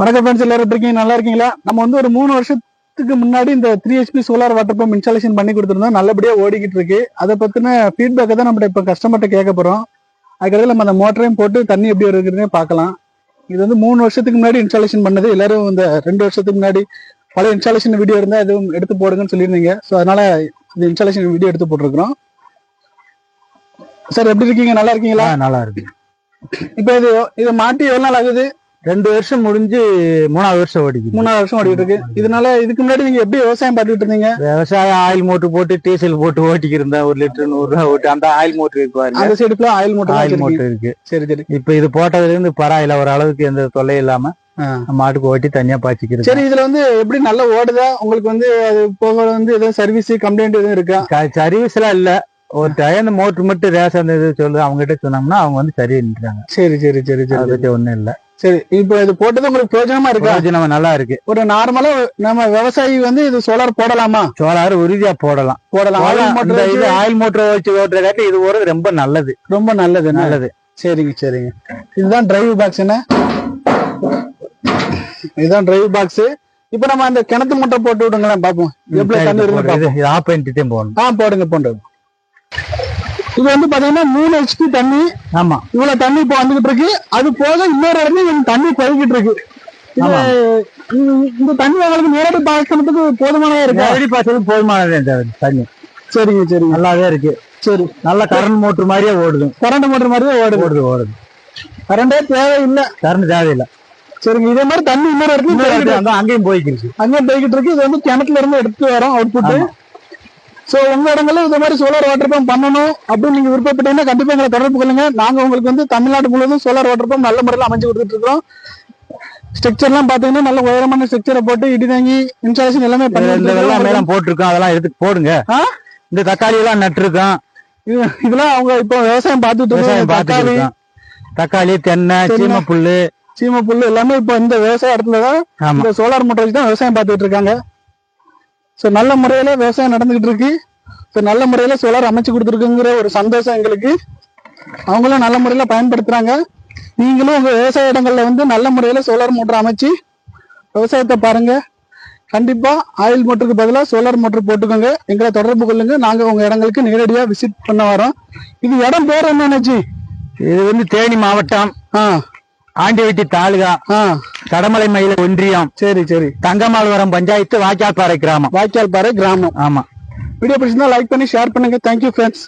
வணக்கம் ஃப்ரெண்ட்ஸ் எல்லாரும் எப்படி இருக்கீங்க? நல்லா இருக்கீங்களா? நம்ம வந்து ஒரு மூணு வருஷத்துக்கு முன்னாடி இந்த three HP solar water pump installation பண்ணி கொடுத்துருந்தோம். நல்லபடியா ஓடிக்கிட்டு இருக்கு. அதை பத்தின ஃபீட்பேக்கை தான் நம்ம இப்போ கஸ்டமர்கிட்ட கேட்க போறோம். அதுக்கடுத்து நம்ம அந்த மோட்டரையும் போட்டு தண்ணி எப்படி இருக்குதுன்னு பார்க்கலாம். இது வந்து மூணு வருஷத்துக்கு முன்னாடி இன்ஸ்டாலேஷன் பண்ணது. எல்லாரும் இந்த ரெண்டு வருஷத்துக்கு முன்னாடி பழைய இன்ஸ்டாலேஷன் வீடியோ இருந்தால் எதுவும் எடுத்து போடுங்கன்னு சொல்லியிருந்தீங்க. ஸோ அதனால இந்த இன்ஸ்டாலேஷன் வீடியோ எடுத்து போட்டிருக்கிறோம். சார் எப்படி இருக்கீங்க? நல்லா இருக்கீங்களா? நல்லா இருக்கு இப்போ இது இதை மாட்டி எவ்வளோ நாள் ஆகுது? ரெண்டு வருஷம் முடிஞ்சு மூணாவது வருஷம் ஓடிக்குது. மூணாவது வருஷம் ஓடிட்டு இருக்கு. இதனால இதுக்கு முன்னாடி நீங்க எப்படி விவசாயம் பார்த்துட்டு இருந்தீங்க? விவசாயம் ஆயில் மோட்டர் போட்டு டீசல் போட்டு ஓட்டிக்கிருந்தேன் ஒரு லிட்டர் நூறு ரூபா ஓட்டி. அந்த ஆயில் மோட்டர் இருக்கு அந்த சைடு ஃபுல்லா ஆயில் மூட்டை ஆயில் மோட்டர் இருக்கு. சரி சரி. இப்ப இது போட்டதுல இருந்து பரவாயில்ல. ஒரு அளவுக்கு எந்த தொல்லை இல்லாம. மாட்டுக்கு ஓட்டி தனியா பாய்ச்சிக்கிறது சரி இதுல வந்து எப்படி நல்லா ஓடுதா? உங்களுக்கு வந்து அது போக வந்து எதுவும் சர்வீஸ் கம்ப்ளைண்ட் எதுவும் இருக்கா? சர்வீஸ் எல்லாம் இல்ல. ஒரு இந்த மோட்டர் மட்டும் ரேஷன் இது சொல்லுது. அவங்க கிட்ட சொன்னோம்னா அவங்க வந்து சரி சரி சரி அதை சரி. பத்தி ஒண்ணும் இல்ல. சரி இப்போ இது போட்டது உங்களுக்கு பிரயோஜனமா இருக்கா? பிரயோஜனம் நல்லா இருக்கு. ஒரு நார்மலா நம்ம விவசாயி வந்து இது சோலார் போடலாமா? சோலார் உறுதியா போடலாம். போடலாம். ஆயில் இந்த மோட்டர் இது ஆயில் மோட்டர் வச்சு ஓட்டுற காட்டி இது ஓடுறது ரொம்ப நல்லது. ரொம்ப நல்லது நல்லது. சரிங்க சரிங்க. இதுதான் டிரைவ் பாக்ஸ் என்ன? இதுதான் டிரைவ் பாக்ஸ் இப்போ நம்ம அந்த கிணத்து மூட்டை போட்டு விடுங்களேன் பாப்போம். எவ்வளவு தண்ணி இருக்கு போகணும் ஆ போடுங்க போடுங்க. இது வந்து பாத்தீங்கன்னா மூணு ஹெச்பி தண்ணி. ஆமா. இவ்வளவு தண்ணி இப்போ வந்துகிட்டு இருக்கு. அது போக இன்னொரு இடத்துல தண்ணி குறைக்கிட்டு இருக்கு. இந்த- தண்ணி உங்களுக்கு நேரடி பாய்ச்சறதுக்கு போதுமானதா இருக்கா? நேரடி பாய்ச்சல் போதுமானது இந்த தண்ணி. சரிங்க சரிங்க. நல்லாவே இருக்கு. சரி. நல்ல கரண்ட் மோட்டர் மாதிரியே ஓடுது. கரண்ட் மோட்டர் மாதிரி தான் ஓடுது. ஓடுது ஓடுது. கரண்டே தேவை இல்ல கரண்ட் தேவையில்லை. சரிங்க இதே மாதிரி தண்ணி இன்னொரு இடத்துல அங்கேயும் போய்க்கிருச்சு அங்கே போய்கிட்டு இருக்கு. இது வந்து கிணத்துல இருந்து எடுத்து வரோம் அவுட்புட் ஆமா. சோ உங்க இடங்கள்ல இந்த மாதிரி சோலார் வாட்டர் பம்ப் பண்ணணும் அப்படின்னு நீங்க விருப்பப்பட்டீங்கன்னா கண்டிப்பா எங்களை தொடர்பு கொள்ளுங்க. நாங்க உங்களுக்கு வந்து தமிழ்நாடு முழுவதும் சோலார் வாட்டர் பம்ப் நல்ல முறையில் அமைச்சு கொடுத்துட்டு இருக்கோம் ஸ்ட்ரக்சர்லாம் பாத்தீங்கன்னா நல்ல உயரமான ஸ்ட்ரக்சரை போட்டு இடி தாங்கி இன்ஸ்டாலேஷன் எல்லாமே பண்ணி. வெள்ளம் போட்டிருக்கோம். அதெல்லாம் எடுத்து போடுங்க? இந்த தக்காளி எல்லாம் நட்டுருக்கோம். இது- இதெல்லாம் அவங்க இப்போ விவசாயம் பார்த்துட்டு விவசாயம் தக்காளி தக்காளி தென்னை தென்னை. சீமை புல்லு சீமை புல்லு எல்லாமே இப்போ இந்த விவசாய இடத்துல தான் இந்த சோலார் மோட்டர் வச்சு தான் விவசாயம் பார்த்துட்டு இருக்காங்க. ஸோ நல்ல முறையில விவசாயம் நடந்துகிட்டு இருக்கு ஸோ நல்ல முறையில சோலார் அமைச்சு கொடுத்துருக்குங்கிற ஒரு சந்தோஷம் எங்களுக்கு. அவங்களும் நல்ல முறையில பயன்படுத்துறாங்க. நீங்களும் உங்க விவசாய இடங்கள்ல வந்து நல்ல முறையில சோலார் மோட்டர் அமைச்சு விவசாயத்தை பாருங்க. கண்டிப்பா ஆயில் மோட்டருக்கு பதிலாக சோலார் மோட்டர் போட்டுக்கோங்க. எங்களை தொடர்பு கொள்ளுங்க. நாங்க உங்க இடங்களுக்கு நேரடியா விசிட் பண்ண வரோம். இது இடம் பேர் என்னச்சு இது வந்து தேனி மாவட்டம். ஆ. ஆண்டிவட்டி தாலுகா. ஆ. கடமலை மயில ஒன்றியம். சரி சரி. தங்கமால்வரம் பஞ்சாயத்து வாய்க்கால்பாறை கிராமம். வாய்க்கால் பாறை கிராமம். ஆமா. வீடியோ பிடிச்சிருந்தா லைக் பண்ணி ஷேர் பண்ணுங்க. Thank you friends